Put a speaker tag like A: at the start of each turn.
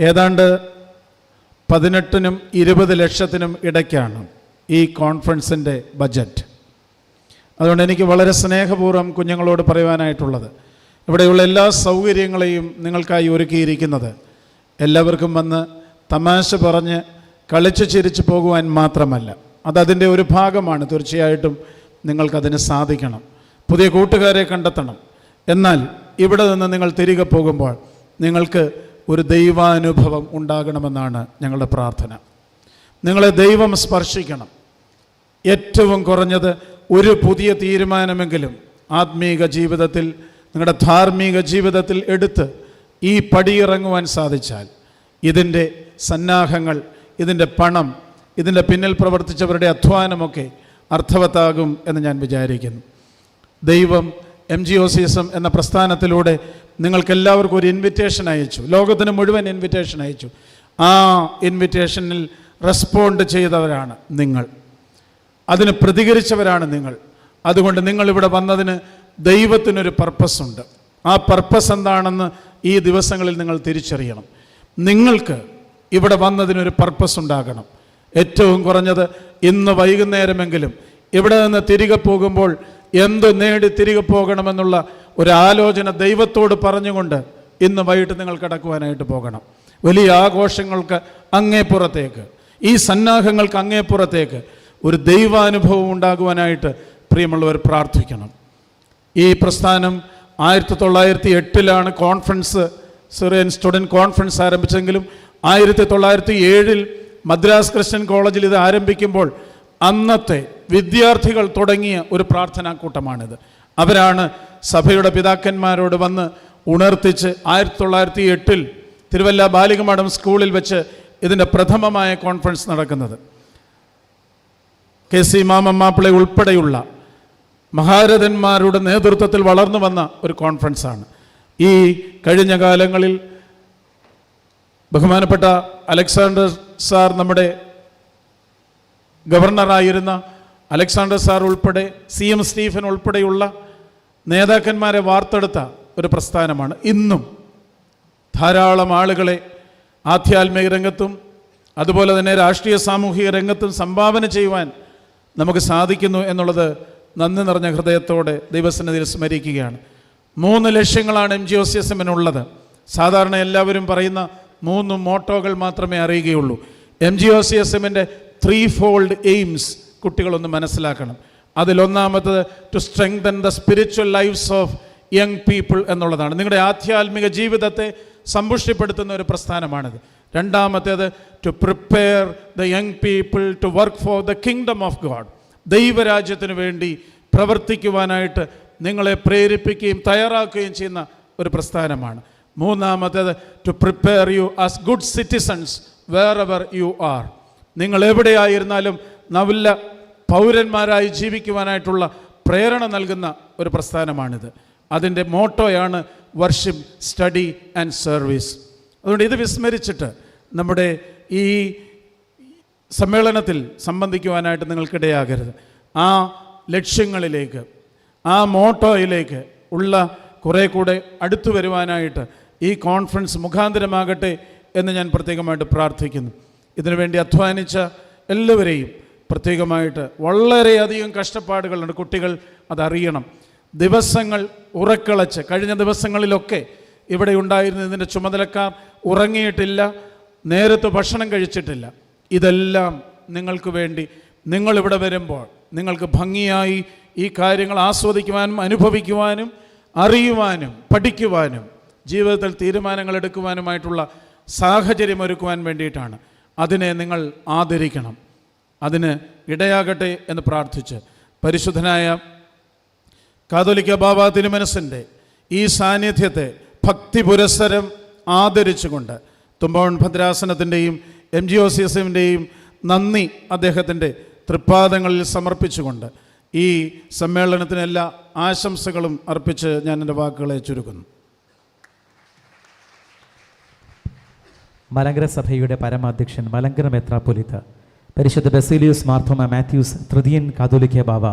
A: ഏതാണ്ട് പതിനെട്ടിനും ഇരുപത് ലക്ഷത്തിനും ഇടയ്ക്കാണ് ഈ കോൺഫറൻസിന്റെ ബജറ്റ്. അതുകൊണ്ട് എനിക്ക് വളരെ സ്നേഹപൂർവം കുഞ്ഞുങ്ങളോട് പറയുവാനായിട്ടുള്ളത്. ഇവിടെയുള്ള എല്ലാ സൗകര്യങ്ങളെയും നിങ്ങൾക്കായി ഒരുക്കിയിരിക്കുന്നത് എല്ലാവർക്കും വന്ന് തമാശ പറഞ്ഞ് കളിച്ചു ചിരിച്ചു പോകുവാൻ മാത്രമല്ല അതതിന്റെ ഒരു ഭാഗമാണ്. തീർച്ചയായിട്ടും നിങ്ങൾക്കതിന് സാധിക്കണം പുതിയ കൂട്ടുകാരെ കണ്ടെത്തണം. എന്നാൽ ഇവിടെ നിന്ന് നിങ്ങൾ തിരികെ പോകുമ്പോൾ നിങ്ങൾക്ക് ഒരു ദൈവാനുഭവം ഉണ്ടാകണമെന്നാണ് ഞങ്ങളുടെ പ്രാർത്ഥന. നിങ്ങളെ ദൈവം സ്പർശിക്കണം. ഏറ്റവും കുറഞ്ഞത് ഒരു പുതിയ തീരുമാനമെങ്കിലും ആത്മീക ജീവിതത്തിൽ നിങ്ങളുടെ ധാർമ്മിക ജീവിതത്തിൽ എടുത്ത് ഈ പടിയിറങ്ങുവാൻ സാധിച്ചാൽ ഇതിന്റെ സന്നാഹങ്ങൾ ഇതിന്റെ പണം ഇതിന്റെ പിന്നിൽ പ്രവർത്തിച്ചവരുടെ അധ്വാനമൊക്കെ അർത്ഥവത്താകും എന്ന് ഞാൻ വിചാരിക്കുന്നു. ദൈവം M G O C S M എന്ന പ്രസ്ഥാനത്തിലൂടെ നിങ്ങൾക്കെല്ലാവർക്കും ഒരു ഇൻവിറ്റേഷൻ അയച്ചു. ലോകത്തിന് മുഴുവൻ ഇൻവിറ്റേഷൻ അയച്ചു. ആ ഇൻവിറ്റേഷനിൽ റെസ്പോണ്ട് ചെയ്തവരാണ് നിങ്ങൾ. അതിന് പ്രതികരിച്ചവരാണ് നിങ്ങൾ. അതുകൊണ്ട് നിങ്ങൾ ഇവിടെ വന്നതിന് ദൈവത്തിനൊരു പർപ്പസ് ഉണ്ട്. ആ പർപ്പസ് എന്താണെന്ന് ഈ ദിവസങ്ങളിൽ നിങ്ങൾ തിരിച്ചറിയണം. നിങ്ങൾക്ക് ഇവിടെ വന്നതിനൊരു പർപ്പസ് ഉണ്ടാകണം. ഏറ്റവും കുറഞ്ഞത് ഇന്ന് വൈകുന്നേരമെങ്കിലും ഇവിടെ നിന്ന് തിരികെ പോകുമ്പോൾ എന്ത് നേടി തിരികെ പോകണമെന്നുള്ള ഒരു ആലോചന ദൈവത്തോട് പറഞ്ഞുകൊണ്ട് ഇന്ന് വൈകിട്ട് നിങ്ങൾ കിടക്കുവാനായിട്ട് പോകണം. വലിയ ആഘോഷങ്ങൾക്ക് അങ്ങേപ്പുറത്തേക്ക് ഈ സന്നാഹങ്ങൾക്ക് അങ്ങേപ്പുറത്തേക്ക് ഒരു ദൈവാനുഭവം ഉണ്ടാകുവാനായിട്ട് പ്രിയമുള്ളവർ പ്രാർത്ഥിക്കണം. ഈ പ്രസ്ഥാനം ആയിരത്തി തൊള്ളായിരത്തി എട്ടിലാണ് കോൺഫറൻസ് സിറിയൻ സ്റ്റുഡന്റ് കോൺഫറൻസ് ആരംഭിച്ചെങ്കിലും ആയിരത്തി തൊള്ളായിരത്തി ഏഴിൽ മദ്രാസ് ക്രിസ്ത്യൻ കോളേജിൽ ഇത് ആരംഭിക്കുമ്പോൾ അന്നത്തെ വിദ്യാർത്ഥികൾ തുടങ്ങിയ ഒരു പ്രാർത്ഥനാ കൂട്ടമാണിത് അവരാണ് സഭയുടെ പിതാക്കന്മാരോട് വന്ന് ഉണർത്തിച്ച് ആയിരത്തി തൊള്ളായിരത്തി എട്ടിൽ തിരുവല്ല ബാലികമഠം സ്കൂളിൽ വെച്ച് ഇതിന്റെ പ്രഥമമായ കോൺഫറൻസ് നടക്കുന്നത്. കെ സി മാമമ്മാപ്പിളെ ഉൾപ്പെടെയുള്ള മഹാരഥന്മാരുടെ നേതൃത്വത്തിൽ വളർന്നു വന്ന ഒരു കോൺഫറൻസാണ്. ഈ കഴിഞ്ഞ കാലങ്ങളിൽ ബഹുമാനപ്പെട്ട അലക്സാണ്ടർ സാർ നമ്മുടെ ഗവർണറായിരുന്ന അലക്സാണ്ടർ സാർ ഉൾപ്പെടെ സി എം സ്റ്റീഫൻ ഉൾപ്പെടെയുള്ള നേതാക്കന്മാരെ വാർത്തെടുത്ത ഒരു പ്രസ്ഥാനമാണ് ഇന്നും. ധാരാളം ആളുകളെ ആധ്യാത്മിക രംഗത്തും അതുപോലെ തന്നെ രാഷ്ട്രീയ സാമൂഹിക രംഗത്തും സംഭാവന ചെയ്യുവാൻ നമുക്ക് സാധിക്കുന്നു എന്നുള്ളത് നന്ദി നിറഞ്ഞ ഹൃദയത്തോടെ ദൈവസന്നിധിയിൽ സ്മരിക്കുകയാണ്. മൂന്ന് ലക്ഷ്യങ്ങളാണ് M G O C S എമ്മിനുള്ളത്. സാധാരണ എല്ലാവരും പറയുന്ന മൂന്ന് മോട്ടോകൾ മാത്രമേ അറിയുകയുള്ളൂ. M G O C S എമ്മിന്റെ ത്രീ ഫോൾഡ് എയിംസ് കുട്ടികളൊന്ന് മനസ്സിലാക്കണം. അതിലൊന്നാമത്തത് to strengthen the spiritual lifes of young people എന്നുള്ളതാണ്. നിങ്ങളുടെ ആധ്യാത്മിക ജീവിതത്തെ സമ്പുഷ്ടിപ്പെടുത്തുന്ന ഒരു പ്രസ്ഥാനമാണിത്. രണ്ടാമത്തേത് to prepare the young people to work for the kingdom of God ദൈവരാജ്യത്തിന് വേണ്ടി പ്രവർത്തിക്കുവാനായിട്ട് നിങ്ങളെ പ്രേരിപ്പിക്കുകയും തയ്യാറാക്കുകയും ചെയ്യുന്ന ഒരു പ്രസ്ഥാനമാണ്. മൂന്നാമത്തേത് to prepare you as good citizens wherever you are നിങ്ങൾ എവിടെയായിരുന്നാലും നല്ല പൗരന്മാരായി ജീവിക്കുവാനായിട്ടുള്ള പ്രേരണ നൽകുന്ന ഒരു പ്രസ്ഥാനമാണിത്. അതിന്റെ മോട്ടോയാണ് വർഷിപ്പ് സ്റ്റഡി ആൻഡ് സർവീസ് അതുകൊണ്ട് ഇത് വിസ്മരിച്ചിട്ട് നമ്മുടെ ഈ സമ്മേളനത്തിൽ സംബന്ധിക്കുവാനായിട്ട് നിങ്ങൾക്കിടയാകരുത്. ആ ലക്ഷ്യങ്ങളിലേക്ക് ആ മോട്ടോയിലേക്ക് ഉള്ള കുറേ കൂടെ അടുത്തു വരുവാനായിട്ട് ഈ കോൺഫറൻസ് മുഖാന്തരമാകട്ടെ എന്ന് ഞാൻ പ്രത്യേകമായിട്ട് പ്രാർത്ഥിക്കുന്നു. ഇതിനുവേണ്ടി അധ്വാനിച്ച എല്ലാവരെയും പ്രത്യേകമായിട്ട് വളരെയധികം കഷ്ടപ്പാടുകളുണ്ട് കുട്ടികൾ അതറിയണം. ദിവസങ്ങൾ ഉറക്കളച്ച് കഴിഞ്ഞ ദിവസങ്ങളിലൊക്കെ ഇവിടെ ഉണ്ടായിരുന്ന ഇതിന്റെ ചുമതലക്കാർ ഉറങ്ങിയിട്ടില്ല നേരത്തെ ഭക്ഷണം കഴിച്ചിട്ടില്ല. ഇതെല്ലാം നിങ്ങൾക്ക് വേണ്ടി നിങ്ങളിവിടെ വരുമ്പോൾ നിങ്ങൾക്ക് ഭംഗിയായി ഈ കാര്യങ്ങൾ ആസ്വദിക്കുവാനും അനുഭവിക്കുവാനും അറിയുവാനും പഠിക്കുവാനും ജീവിതത്തിൽ തീരുമാനങ്ങൾ എടുക്കുവാനുമായിട്ടുള്ള സാഹചര്യം ഒരുക്കുവാൻ വേണ്ടിയിട്ടാണ്. അതിനെ നിങ്ങൾ ആദരിക്കണം. അതിന് ഇടയാകട്ടെ എന്ന് പ്രാർത്ഥിച്ച് പരിശുദ്ധനായ കാതോലിക്ക ബാബ തിരുമനസിന്റെ ഈ സാന്നിധ്യത്തെ ഭക്തി പുരസ്സരം ആദരിച്ചുകൊണ്ട് തുമ്പോൺ ഭദ്രാസനത്തിന്റെയും M G O C S എമ്മിന്റെയും നന്ദി അദ്ദേഹത്തിന്റെ തൃപ്പാദങ്ങളിൽ സമർപ്പിച്ചുകൊണ്ട് ഈ സമ്മേളനത്തിന് എല്ലാ ആശംസകളും അർപ്പിച്ച് ഞാൻ എന്റെ വാക്കുകളെ ചുരുക്കുന്നു.
B: മലങ്കര സഭയുടെ പരമാധ്യക്ഷൻ മലങ്കര മെത്രാപ്പൊലിത്ത പരിശുദ്ധ ബസീലിയൂസ് മാർത്തോമ മാത്യൂസ് തൃതീയൻ കാതോലിക്ക ബാവ